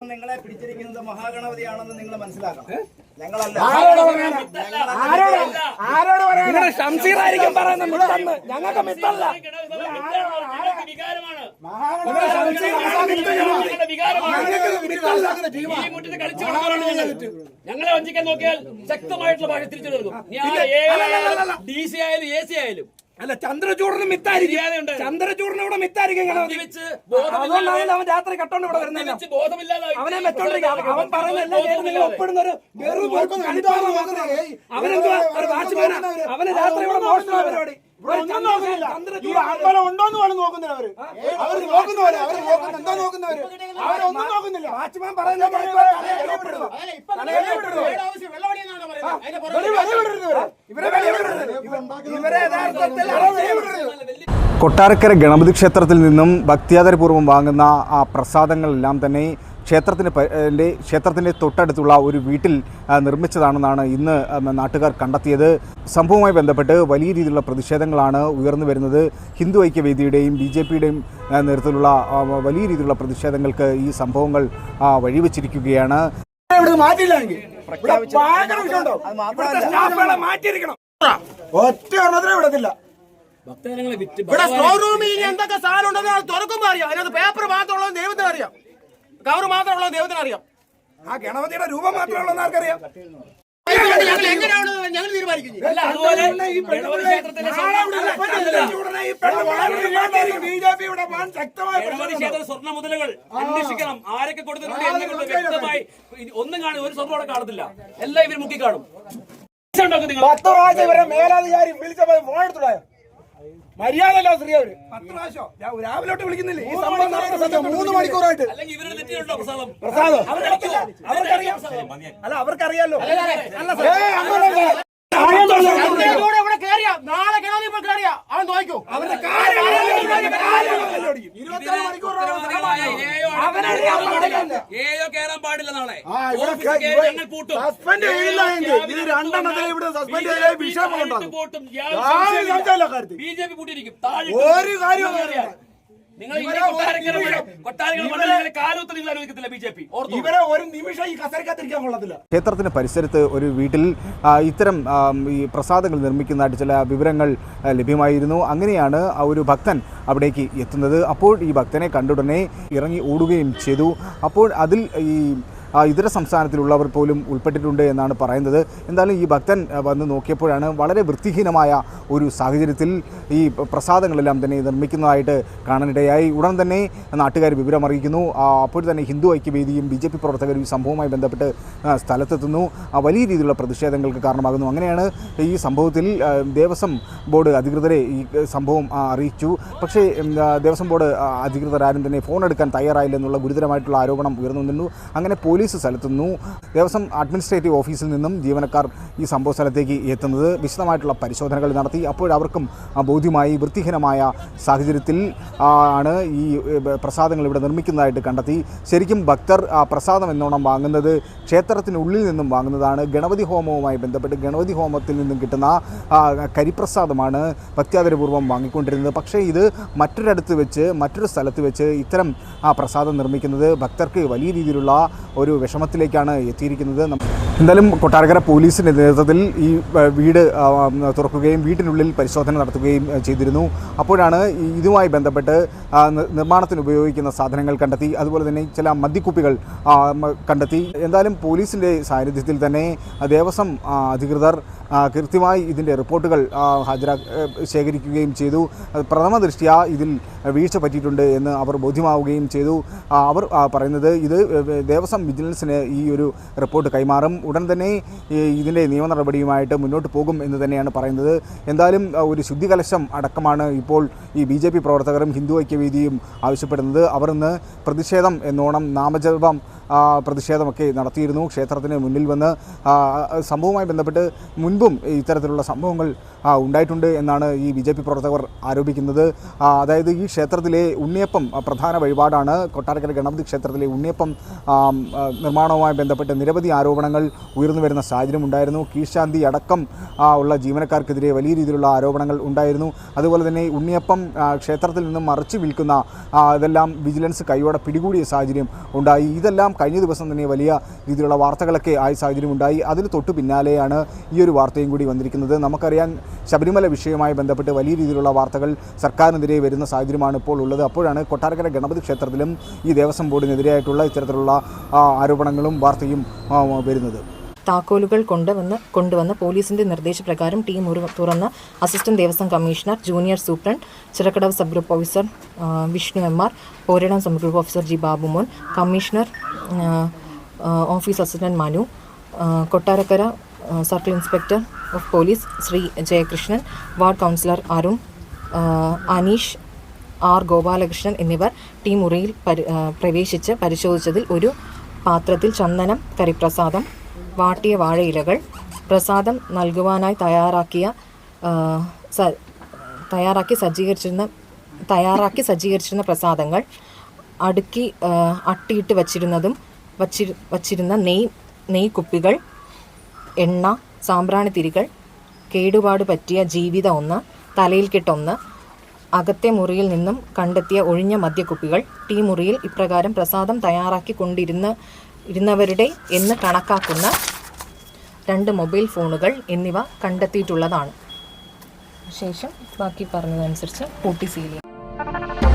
നിങ്ങളെ പിടിച്ചിരിക്കുന്നത് മഹാഗണപതിയാണെന്ന് നിങ്ങൾ മനസ്സിലാക്കണം. ഞങ്ങളല്ല. ഷംസീറായിരിക്കും പറയുന്നത് ഞങ്ങൾക്ക് മിത്തല്ല. ഞങ്ങളെ വഞ്ചിക്കാൻ നോക്കിയാൽ ശക്തമായിട്ടുള്ള ഭാഷ തിരിച്ചു നൽകും. ഡി സി ആയാലും എ സി ആയാലും അല്ല ചന്ദ്രചൂടന് മിത്തായിരിക്കും. ചന്ദ്രചൂടന് ഇവിടെ മിത്തായിരിക്കും അവൻ രാത്രി കട്ടോണ്ട് ഇവിടെ വരുന്നില്ല ബോധമില്ലാതെ അവനെ മെച്ചോണ്ടിരിക്കും അവൻ പറയുന്നല്ല നിങ്ങൾ ഒപ്പിടുന്ന ഒരു വെറും. അവനെന്തുവാ? അവന് രാത്രി ഇവിടെ മോഷണ പരിപാടി. ഒന്നും നോക്കുന്നില്ല. ഈ അമ്പലം ഉണ്ടോന്ന് പോലും നോക്കുന്നില്ല അവർ. അവർ നോക്കുന്നവര് അവർ നോക്കുന്ന എന്താ നോക്കുന്നവര് അവരൊന്നും നോക്കുന്നില്ല. വാച്ച്മാൻ പറയുന്നത്. ഇവരെ. യഥാർത്ഥത്തിൽ കൊട്ടാരക്കര ഗണപതി ക്ഷേത്രത്തിൽ നിന്നും ഭക്തിയാദരപൂർവം വാങ്ങുന്ന ആ പ്രസാദങ്ങളെല്ലാം തന്നെ ക്ഷേത്രത്തിന് ക്ഷേത്രത്തിന്റെ തൊട്ടടുത്തുള്ള ഒരു വീട്ടിൽ നിർമ്മിച്ചതാണെന്നാണ് ഇന്ന് നാട്ടുകാർ കണ്ടെത്തിയത്. സംഭവവുമായി ബന്ധപ്പെട്ട് വലിയ രീതിയിലുള്ള പ്രതിഷേധങ്ങളാണ് ഉയർന്നു വരുന്നത്. ഹിന്ദു ഐക്യവേദിയുടെയും ബി ജെ പിയുടെയും നേതൃത്വത്തിലുള്ള വലിയ രീതിയിലുള്ള പ്രതിഷേധങ്ങൾക്ക് ഈ സംഭവങ്ങൾ ആ, വഴിവെച്ചിരിക്കുകയാണ്. ഒറ്റ ഒരെണ്ണത്തിനെ വിടത്തില്ല. ഇവിടെ സ്റ്റോർ റൂമിൽ എന്തൊക്കെ സാധനം ഉണ്ടെന്ന് തുറക്കുമ്പോ അറിയാം. അതിനകത്ത് പേപ്പർ മാത്രമുള്ളത് ദൈവത്തിന് അറിയാം കവർ മാത്രമുള്ള ദൈവത്തിന് അറിയാം. ആ ഗണപതിയുടെ രൂപം മാത്രമുള്ള ആർക്കറിയാം? ഞങ്ങൾ എങ്ങനെയാണ് ഞങ്ങൾ തീരുമാനിക്കുന്നത് ഇവിടെ വൻ ശക്തമായ സ്വർണ മുതലുകൾ അന്വേഷിക്കണം. ആരൊക്കെ കൊടുത്തിട്ടുണ്ട് വ്യക്തമായി ഒന്നും കാണും. ഒരു സ്വർണം അവിടെ കാണത്തില്ല. എല്ലാം ഇവർ മുക്കി കാണും പത്ത് പ്രാവശ്യം ഇവരെ മേലധികാരി വിളിച്ചപ്പോ ഫോൺ മര്യാദ അല്ല സ്ത്രീ അവർ. പത്ത് പ്രാവശ്യം? ഞാൻ രാവിലെ തൊട്ട് വിളിക്കുന്നില്ലേ? ഈ മൂന്ന് സംഭവം നടക്കുന്ന മൂന്ന് മണിക്കൂറായിട്ട്. പ്രസാദം? അവർക്കറിയാം അല്ല അവർക്കറിയാലോ. ഏയ് അങ്ങനെയല്ല. ചന്ദ്രചൂഡ് ഇവിടെ കേറിയ. നാളെ കിണറിൽ അവൻ നോക്കൂ അവരുടെ കാര്യം ഏയോ പാടില്ല. കേറാൻ പാടില്ല നാളെ. സസ്പെൻഡ് ഇത് ഇവിടെ സസ്പെൻഡ് ചെയ്താൽ വിഷയം. ബി ജെ പി പൂട്ടിയിരിക്കും ഒരു അറിയാം. നിങ്ങൾ ഇവരെ ഒരു നിമിഷം. ഈ കസരക്കത്തിരിക്കാൻ കൊള്ളത്തില്ല. ക്ഷേത്രത്തിന് പരിസരത്ത് ഒരു വീട്ടിൽ ഇത്തരം ഈ പ്രസാദങ്ങൾ നിർമ്മിക്കുന്നതായിട്ട് ചില വിവരങ്ങൾ ലഭ്യമായിരുന്നു. അങ്ങനെയാണ് ആ ഒരു ഭക്തൻ അവിടേക്ക് എത്തുന്നത്. അപ്പോൾ ഈ ഭക്തനെ കണ്ടുടനെ ഇറങ്ങി ഓടുകയും ചെയ്തു. അപ്പോൾ അതിൽ ഈ ഇതര സംസ്ഥാനത്തിലുള്ളവർ പോലും ഉൾപ്പെട്ടിട്ടുണ്ട് എന്നാണ് പറയുന്നത്. എന്തായാലും ഈ ഭക്തൻ വന്ന് നോക്കിയപ്പോഴാണ് വളരെ വൃത്തിഹീനമായ ഒരു സാഹചര്യത്തിൽ ഈ പ്രസാദങ്ങളെല്ലാം തന്നെ നിർമ്മിക്കുന്നതായിട്ട് കാണാനിടയായി. ഉടൻ തന്നെ നാട്ടുകാർ വിവരം അറിയിക്കുന്നു. അപ്പോൾ തന്നെ ഹിന്ദു ഐക്യവേദിയും ബി ജെ പി പ്രവർത്തകരും ഈ സംഭവവുമായി ബന്ധപ്പെട്ട് സ്ഥലത്തെത്തുന്നു. വലിയ രീതിയിലുള്ള പ്രതിഷേധങ്ങൾക്ക് കാരണമാകുന്നു. അങ്ങനെയാണ് ഈ സംഭവത്തിൽ ദേവസ്വം ബോർഡ് അധികൃതരെ ഈ സംഭവം അറിയിച്ചു. പക്ഷേ ദേവസ്വം ബോർഡ് അധികൃതർ ആരും തന്നെ ഫോൺ എടുക്കാൻ തയ്യാറായില്ലെന്നുള്ള ഗുരുതരമായിട്ടുള്ള ആരോപണം ഉയർന്നു നിന്നു അങ്ങനെ പോലീസ് സ്ഥലത്തുനിന്നു ദേവസ്വം അഡ്മിനിസ്ട്രേറ്റീവ് ഓഫീസിൽ നിന്നും ജീവനക്കാർ ഈ സംഭവ സ്ഥലത്തേക്ക് എത്തുന്നത് വിശദമായിട്ടുള്ള പരിശോധനകൾ നടത്തി. അപ്പോഴവർക്കും ബോധ്യമായി വൃത്തിഹീനമായ സാഹചര്യത്തിൽ ആണ് ഈ പ്രസാദങ്ങൾ ഇവിടെ നിർമ്മിക്കുന്നതായിട്ട് കണ്ടെത്തി. ശരിക്കും ഭക്തർ പ്രസാദം എന്നോണം വാങ്ങുന്നത് ക്ഷേത്രത്തിനുള്ളിൽ നിന്നും വാങ്ങുന്നതാണ്. ഗണപതി ഹോമവുമായി ബന്ധപ്പെട്ട് ഗണപതി ഹോമത്തിൽ നിന്നും കിട്ടുന്ന കരിപ്രസാദമാണ് ഭക്ത്യാദരപൂർവം വാങ്ങിക്കൊണ്ടിരുന്നത്. പക്ഷേ ഇത് മറ്റൊരിടത്ത് വെച്ച് മറ്റൊരു സ്ഥലത്ത് വെച്ച് ഇത്തരം ആ പ്രസാദം നിർമ്മിക്കുന്നത് ഭക്തർക്ക് വലിയ രീതിയിലുള്ള ഒരു വിഷമത്തിലേക്കാണ് എത്തിയിരിക്കുന്നത്. എന്തായാലും കൊട്ടാരക്കര പോലീസിന്റെ നേതൃത്വത്തിൽ ഈ വീട് തുറക്കുകയും വീട്ടിനുള്ളിൽ പരിശോധന നടത്തുകയും ചെയ്തിരുന്നു. അപ്പോഴാണ് ഇതുമായി ബന്ധപ്പെട്ട് നിർമ്മാണത്തിന് ഉപയോഗിക്കുന്ന സാധനങ്ങൾ കണ്ടെത്തി അതുപോലെ തന്നെ ചില മദ്യക്കുപ്പികൾ കണ്ടെത്തി. എന്തായാലും പോലീസിന്റെ സാന്നിധ്യത്തിൽ തന്നെ ദേവസ്വം അധികൃതർ കൃത്യമായി ഇതിന്റെ റിപ്പോർട്ടുകൾ ഹാജരാ ശേഖരിക്കുകയും ചെയ്തു. പ്രഥമ ദൃഷ്ടിയ ഇതിൽ വീഴ്ച പറ്റിയിട്ടുണ്ട് എന്ന് അവർ ബോധ്യമാവുകയും ചെയ്തു. അവർ പറയുന്നത് ഇത് ദേവസ്വം വിജിലൻസിന് ഈ ഒരു റിപ്പോർട്ട് കൈമാറും. ഉടൻ തന്നെ ഇതിന്റെ നിയമ നടപടിയുമായിട്ട് മുന്നോട്ട് പോകും എന്ന് തന്നെയാണ് പറയുന്നത്. എന്തായാലും ഒരു ശുദ്ധികലശം അടക്കമാണ് ഇപ്പോൾ ഈ ബി പ്രവർത്തകരും ഹിന്ദു ഐക്യവേദിയും ആവശ്യപ്പെടുന്നത്. അവർ ഇന്ന് പ്രതിഷേധം എന്നോണം നാമജപം പ്രതിഷേധമൊക്കെ നടത്തിയിരുന്നു. ക്ഷേത്രത്തിന് മുന്നിൽ വന്ന് സംഭവവുമായി ബന്ധപ്പെട്ട് മുൻപും ഇത്തരത്തിലുള്ള സംഭവങ്ങൾ ഉണ്ടായിട്ടുണ്ട് എന്നാണ് ഈ ബി ജെ പി പ്രവർത്തകർ ആരോപിക്കുന്നത്. അതായത് ഈ ക്ഷേത്രത്തിലെ ഉണ്ണിയപ്പം പ്രധാന വഴിപാടാണ്. കൊട്ടാരക്കര ഗണപതി ക്ഷേത്രത്തിലെ ഉണ്ണിയപ്പം നിർമ്മാണവുമായി ബന്ധപ്പെട്ട് നിരവധി ആരോപണങ്ങൾ ഉയർന്നു വരുന്ന സാഹചര്യം ഉണ്ടായിരുന്നു. കീഴ്ശാന്തി അടക്കം ഉള്ള ജീവനക്കാർക്കെതിരെ വലിയ രീതിയിലുള്ള ആരോപണങ്ങൾ ഉണ്ടായിരുന്നു. അതുപോലെ തന്നെ ഉണ്ണിയപ്പം ക്ഷേത്രത്തിൽ നിന്നും മറിച്ച് വിൽക്കുന്ന ഇതെല്ലാം വിജിലൻസ് കൈയോടെ പിടികൂടിയ സാഹചര്യം ഉണ്ടായി. ഇതെല്ലാം കഴിഞ്ഞ ദിവസം തന്നെ വലിയ രീതിയിലുള്ള വാർത്തകളൊക്കെ ആയ സാഹചര്യം ഉണ്ടായി. അതിന് തൊട്ടു പിന്നാലെയാണ് ഈ ഒരു വാർത്തയും കൂടി വന്നിരിക്കുന്നത്. നമുക്കറിയാൻ ശബരിമല വിഷയവുമായി ബന്ധപ്പെട്ട് വലിയ രീതിയിലുള്ള വാർത്തകൾ സർക്കാരിനെതിരെ വരുന്ന സാഹചര്യമാണ് ഇപ്പോൾ ഉള്ളത്. അപ്പോഴാണ് കൊട്ടാരക്കര ഗണപതി ക്ഷേത്രത്തിലും ഈ ദേവസ്വം ബോർഡിനെതിരായിട്ടുള്ള ഇത്തരത്തിലുള്ള ആരോപണങ്ങളും വാർത്തയും വരുന്നത്. താക്കോലുകൾ കൊണ്ടുവന്ന് കൊണ്ടുവന്ന് പോലീസിന്റെ നിർദ്ദേശപ്രകാരം ടീം തുറന്ന് assistant Devaswom commissioner junior superintendent Chirakkadavu sub group officer Vishnu M R Poradam sub group officer G Babumon commissioner office assistant Manu Kottarakkara circle inspector of police Shri Jayakrishnan ward councillor Arun Aneesh R Gopalakrishnan എന്നിവർ team മുറിയിൽ പരി പ്രവേശിച്ച് പരിശോധിച്ചതിൽ ഒരു പാത്രത്തിൽ ചന്ദനം കരിപ്രസാദം വാട്ടിയ വാഴയിലകൾ പ്രസാദം നൽകുവാനായി തയ്യാറാക്കിയ തയ്യാറാക്കി സജ്ജീകരിച്ചിരുന്ന തയ്യാറാക്കി സജ്ജീകരിച്ചിരുന്ന പ്രസാദങ്ങൾ അടുക്കി അട്ടിയിട്ട് വച്ചിരുന്നതും വച്ചി വച്ചിരുന്ന നെയ് നെയ് കുപ്പികൾ എണ്ണ സാമ്പ്രാണിത്തിരികൾ കേടുപാട് പറ്റിയ ജീവിത ഒന്ന് തലയിൽ കെട്ടൊന്ന് അകത്തെ മുറിയിൽ നിന്നും കണ്ടെത്തിയ ഒഴിഞ്ഞ മദ്യക്കുപ്പികൾ ടീ മുറിയിൽ ഇപ്രകാരം പ്രസാദം തയ്യാറാക്കി കൊണ്ടിരുന്ന ഇരുന്നവരുടെ എന്ന് കണക്കാക്കുന്ന രണ്ട് മൊബൈൽ ഫോണുകൾ എന്നിവ കണ്ടെത്തിയിട്ടുള്ളതാണ്. ശേഷം ബാക്കി പറഞ്ഞതനുസരിച്ച് കൂട്ടി സീൽ ചെയ്യും.